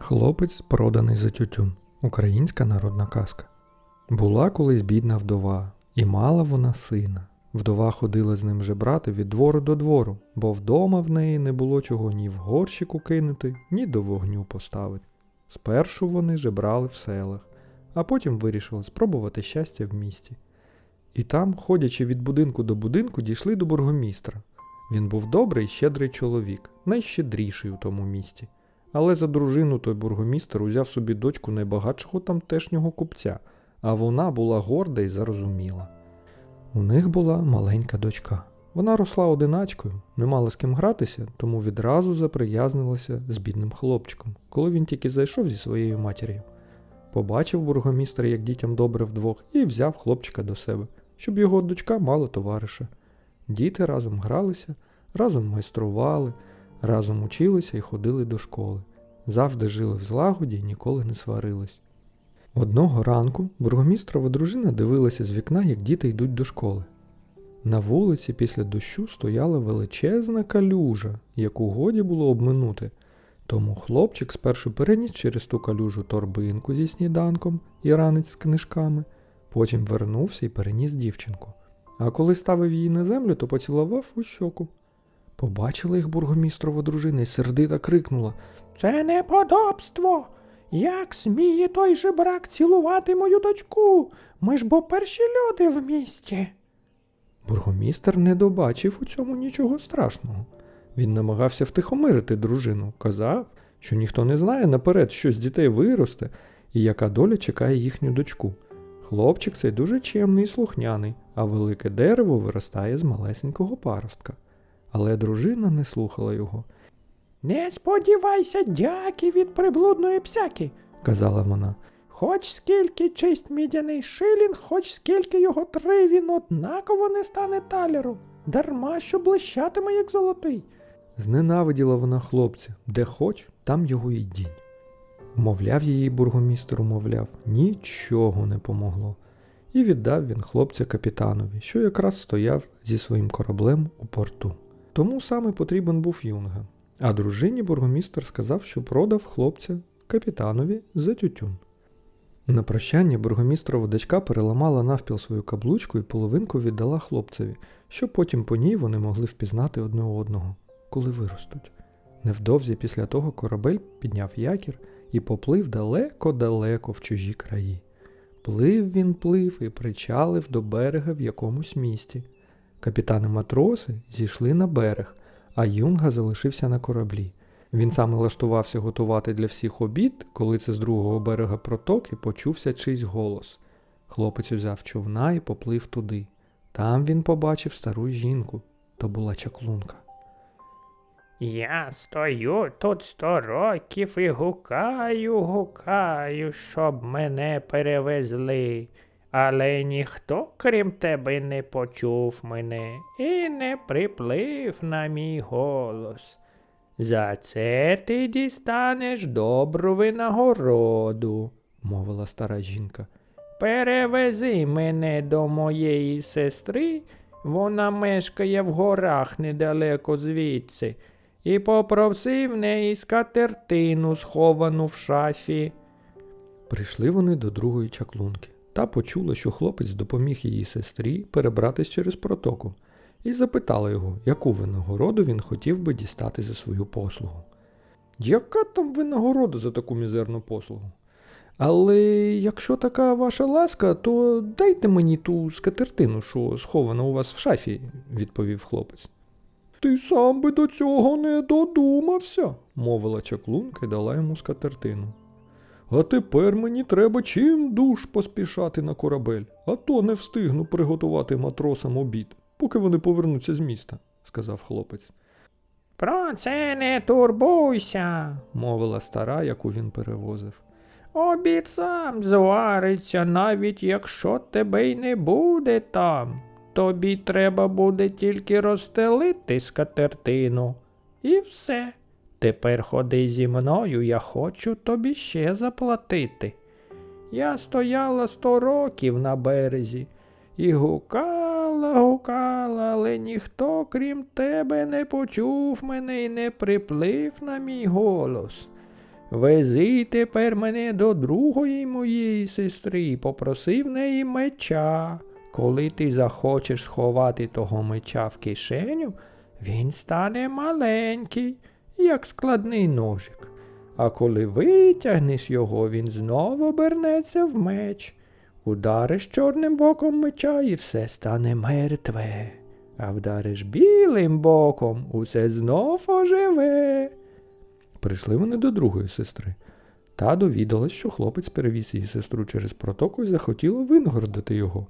Хлопець, проданий за тютюн. Українська народна казка. Була колись бідна вдова, і мала вона сина. Вдова ходила з ним жебрати від двору до двору, бо вдома в неї не було чого ні в горщику кинути, ні до вогню поставити. Спершу вони жебрали в селах, а потім вирішили спробувати щастя в місті. І там, ходячи від будинку до будинку, дійшли до бургомістра. Він був добрий щедрий чоловік, найщедріший у тому місті. Але за дружину той бургомістр узяв собі дочку найбагатшого тамтешнього купця, а вона була горда і зарозуміла. У них була маленька дочка. Вона росла одиначкою, не мала з ким гратися, тому відразу заприязнилася з бідним хлопчиком, коли він тільки зайшов зі своєю матір'ю. Побачив бургомістр, як дітям добре вдвох, і взяв хлопчика до себе, щоб його дочка мала товариша. Діти разом гралися, разом майстрували, разом училися і ходили до школи. Завжди жили в злагоді і ніколи не сварились. Одного ранку бургомістрова дружина дивилася з вікна, як діти йдуть до школи. На вулиці після дощу стояла величезна калюжа, яку годі було обминути. Тому хлопчик спершу переніс через ту калюжу торбинку зі сніданком і ранець з книжками, потім вернувся і переніс дівчинку. А коли ставив її на землю, то поцілував у щоку. Побачила їх бургомістрова дружина і сердито крикнула Це неподобство. Як сміє той жебрак цілувати мою дочку? Ми ж бо перші люди в місті. Бургомістр не добачив у цьому нічого страшного. Він намагався втихомирити дружину, казав, що ніхто не знає наперед, що з дітей виросте і яка доля чекає їхню дочку. Хлопчик цей дуже чемний і слухняний, а велике дерево виростає з малесенького паростка. Але дружина не слухала його, Не сподівайся дяки від приблудної псяки. казала вона. Хоч скільки чисть мідяний шилін, хоч скільки його три, він однаково не стане талером. Дарма що блищатиме, як золотий. Зненавиділа вона хлопця, де хоч, там його й дінь. Умовляв її бургомістр, умовляв, нічого не помогло. І віддав він хлопця капітанові, що якраз стояв зі своїм кораблем у порту. Тому саме потрібен був юнга. А дружині бургомістр сказав, що продав хлопця капітанові за тютюн. На прощання бургомістрова дочка переламала навпіл свою каблучку і половинку віддала хлопцеві, щоб потім по ній вони могли впізнати одне одного, коли виростуть. Невдовзі після того корабель підняв якір і поплив далеко-далеко в чужі краї. Плив він плив і причалив до берега в якомусь місті. Капітани матроси зійшли на берег, а юнга залишився на кораблі. Він саме влаштувався готувати для всіх обід, коли це з другого берега протоки почувся чийсь голос. Хлопець узяв човна і поплив туди. Там він побачив стару жінку. То була чаклунка. Я стою тут сто років і гукаю, гукаю, щоб мене перевезли. Але ніхто, крім тебе, не почув мене і не приплив на мій голос. За це ти дістанеш добру винагороду, мовила стара жінка. Перевези мене до моєї сестри, вона мешкає в горах недалеко звідси, і попроси в неї скатертину, сховану в шафі. Прийшли вони до другої чаклунки. Та почула, що хлопець допоміг її сестрі перебратись через протоку, і запитала його, яку винагороду він хотів би дістати за свою послугу. Яка там винагорода за таку мізерну послугу? Але якщо така ваша ласка, то дайте мені ту скатертину, що схована у вас в шафі, відповів хлопець. Ти сам би до цього не додумався, мовила чаклунка і дала йому скатертину. А тепер мені треба чим душ поспішати на корабель, а то не встигну приготувати матросам обід, поки вони повернуться з міста, сказав хлопець. Про це не турбуйся, Мовила стара, яку він перевозив. обід сам звариться, навіть якщо тебе й не буде там. Тобі треба буде тільки розстелити скатертину. І все. Тепер ходи зі мною, я хочу тобі ще заплатити. Я стояла сто років на березі і гукала, гукала, але ніхто, крім тебе, не почув мене і не приплив на мій голос. Вези тепер мене до другої моєї сестри і попроси в неї меча. Коли ти захочеш сховати того меча в кишеню, він стане маленький, як складний ножик. А коли витягнеш його, він знову обернеться в меч. Удариш чорним боком меча і все стане мертве. А вдариш білим боком, усе знов оживе. Прийшли вони до другої сестри. Та довідалась, що хлопець перевіз її сестру через протоку і захотіла винагородити його.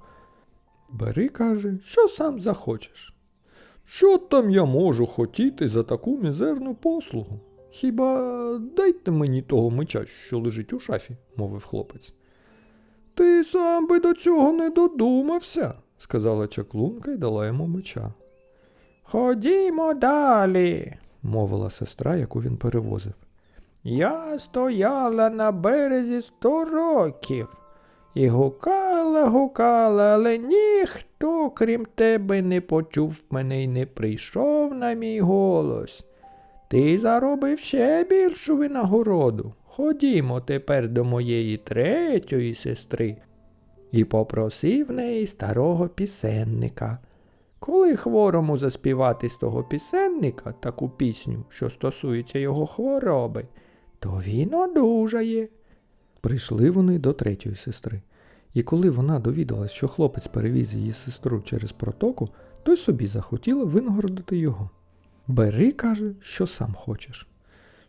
Бери, каже, що сам захочеш. Що там я можу хотіти за таку мізерну послугу? Хіба дайте мені того меча, що лежить у шафі, мовив хлопець. Ти сам би до цього не додумався, сказала чаклунка і дала йому меча, Ходімо далі. мовила сестра, яку він перевозив. Я стояла на березі сто років і гукала, гукала, але ніхто, крім тебе, не почув мене і не прийшов на мій голос. Ти заробив ще більшу винагороду. Ходімо тепер до моєї третьої сестри і попросив неї старого пісенника. Коли хворому заспівати з того пісенника таку пісню, що стосується його хвороби, то він одужає. Прийшли вони до третьої сестри. І коли вона довідалась, що хлопець перевіз її сестру через протоку, то й собі захотіла винагородити його. Бери, каже, що сам хочеш.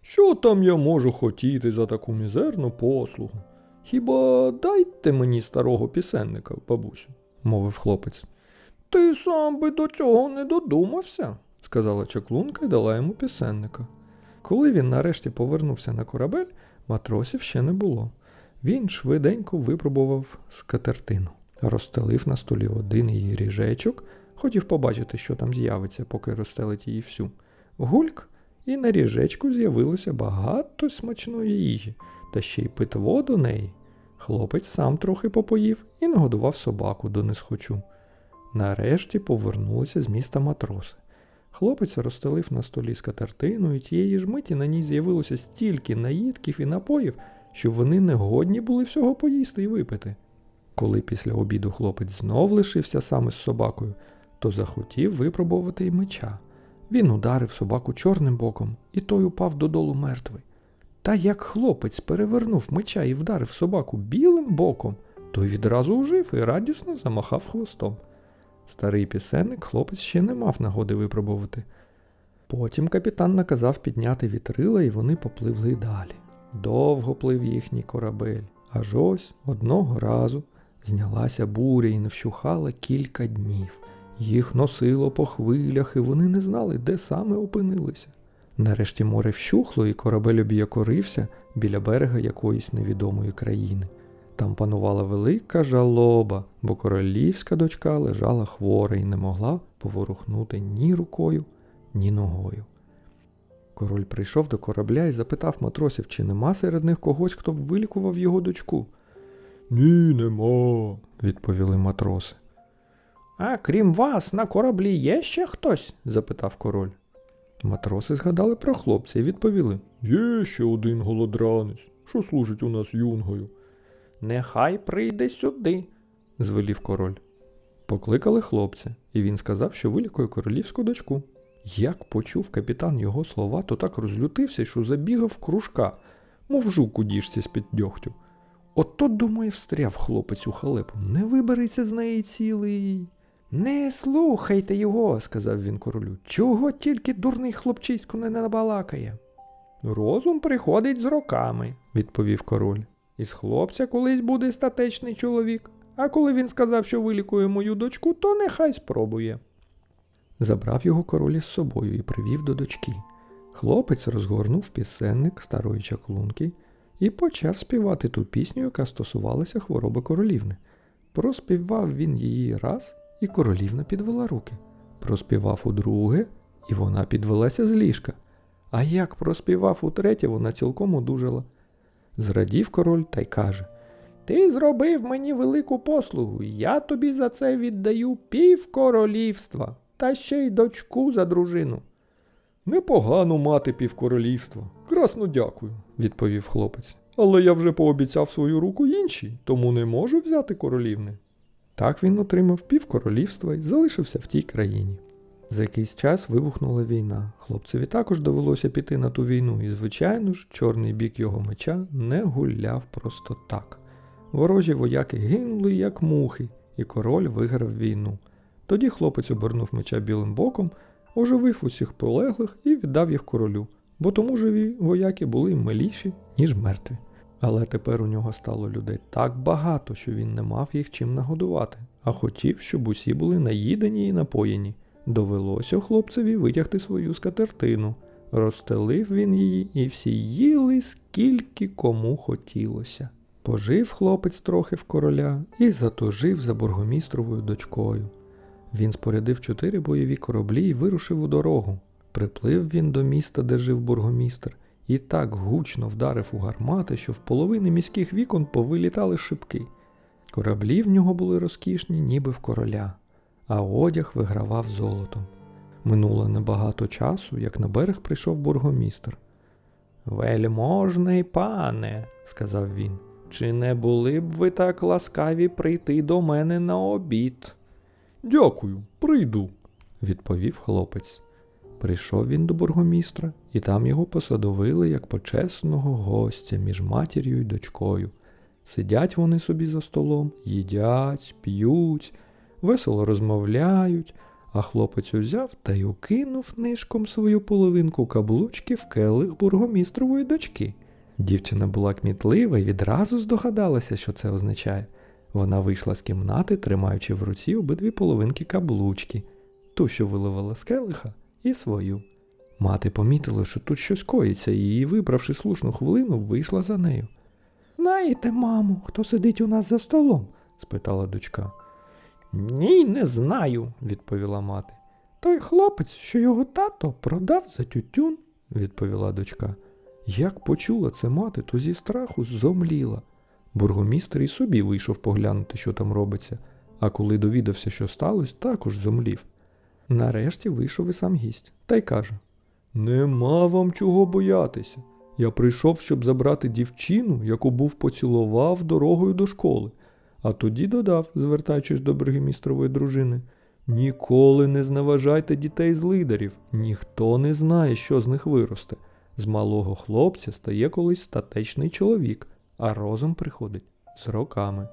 Що там я можу хотіти за таку мізерну послугу? Хіба дайте мені старого пісенника, бабусю, мовив хлопець. Ти сам би до цього не додумався, сказала чаклунка і дала йому пісенника. Коли він нарешті повернувся на корабель, матросів ще не було. Він швиденько випробував скатертину, розстелив на столі один її ріжечок, хотів побачити, що там з'явиться, поки розстелить її всю. Гульк, і на ріжечку з'явилося багато смачної їжі, та ще й питво до неї. Хлопець сам трохи попоїв і нагодував собаку до несхочу. Нарешті повернулися з міста матроси. Хлопець розстелив на столі скатертину, і тієї ж миті на ній з'явилося стільки наїдків і напоїв, що вони не годні були всього поїсти і випити. Коли після обіду хлопець знов лишився сам із собакою, то захотів випробувати й меча. Він ударив собаку чорним боком, і той упав додолу мертвий. Та як хлопець перевернув меча і вдарив собаку білим боком, той відразу ужив і радісно замахав хвостом. Старий пісенник хлопець ще не мав нагоди випробувати. Потім капітан наказав підняти вітрила, і вони попливли далі. Довго плив їхній корабель, аж ось одного разу знялася буря і не вщухала кілька днів. Їх носило по хвилях, і вони не знали, де саме опинилися. Нарешті море вщухло, і корабель об'якорився біля берега якоїсь невідомої країни. Там панувала велика жалоба, бо королівська дочка лежала хвора і не могла поворухнути ні рукою, ні ногою. Король прийшов до корабля і запитав матросів, чи нема серед них когось, хто б вилікував його дочку. Ні, нема, відповіли матроси. А крім вас, на кораблі є ще хтось? запитав король. Матроси згадали про хлопця і відповіли: Є ще один голодранець, що служить у нас юнгою. Нехай прийде сюди. звелів король. Покликали хлопця, і він сказав, що вилікує королівську дочку. Як почув капітан його слова, то так розлютився, що забігав кружка, мов жук у діжці з-під дьогтю. Ото, думає, встряв хлопець у халепу, не вибереться з неї цілий. Не слухайте його, сказав він королю. Чого тільки дурний хлопчисько не набалакає? Розум приходить з роками, відповів король. Із хлопця колись буде статечний чоловік, а коли він сказав, що вилікує мою дочку, то нехай спробує. Забрав його король із собою і привів до дочки. Хлопець розгорнув пісенник старої чаклунки і почав співати ту пісню, яка стосувалася хвороби королівни. Проспівав він її раз, і королівна підвела руки. Проспівав удруге, і вона підвелася з ліжка. А як проспівав утретє, вона цілком одужала. Зрадів король та й каже: Ти зробив мені велику послугу, я тобі за це віддаю пів королівства, та ще й дочку за дружину. Непогано мати півкоролівства. Красно дякую, відповів хлопець. Але я вже пообіцяв свою руку іншій, тому не можу взяти королівни. Так він отримав півкоролівства і залишився в тій країні. За якийсь час вибухнула війна. Хлопцеві також довелося піти на ту війну, і, звичайно ж, чорний бік його меча не гуляв просто так. Ворожі вояки гинули, як мухи, і король виграв війну. Тоді хлопець обернув меча білим боком, оживив усіх полеглих і віддав їх королю, бо тому живі вояки були миліші, ніж мертві. Але тепер у нього стало людей так багато, що він не мав їх чим нагодувати, а хотів, щоб усі були наїдені і напоєні. Довелося хлопцеві витягти свою скатертину. Розстелив він її, і всі їли, скільки кому хотілося. Пожив хлопець трохи в короля і затужив за бургомістровою дочкою. Він спорядив чотири бойові кораблі і вирушив у дорогу. Приплив він до міста, де жив бургомістр, і так гучно вдарив у гармати, що в половини міських вікон повилітали шибки. Кораблі в нього були розкішні, ніби в короля, а одяг вигравав золотом. Минуло небагато часу, як на берег прийшов бургомістр. Вельможний пане, сказав він, чи не були б ви так ласкаві прийти до мене на обід? Дякую, прийду, відповів хлопець. Прийшов він до бургомістра, і там його посадовили як почесного гостя між матір'ю і дочкою. Сидять вони собі за столом, їдять, п'ють, весело розмовляють, а хлопець узяв та й укинув нишком свою половинку каблучки в келих бургомістрової дочки. Дівчина була кмітлива і відразу здогадалася, що це означає. Вона вийшла з кімнати, тримаючи в руці обидві половинки каблучки, ту, що виливала з келиха, і свою. Мати помітила, що тут щось коїться, і, вибравши слушну хвилину, вийшла за нею. Знаєте, мамо, хто сидить у нас за столом? спитала дочка. Ні, не знаю, відповіла мати. Той хлопець, що його тато продав за тютюн, відповіла дочка. Як почула це мати, то зі страху зомліла. Бургомістр і собі вийшов поглянути, що там робиться, а коли довідався, що сталося, також зомлів. Нарешті вийшов і сам гість, та й каже: Нема вам чого боятися. Я прийшов, щоб забрати дівчину, яку був поцілував дорогою до школи. А тоді додав, звертаючись до бургомістрової дружини: Ніколи не зневажайте дітей з лидерів, ніхто не знає, що з них виросте. З малого хлопця стає колись статечний чоловік, а розум приходить з роками.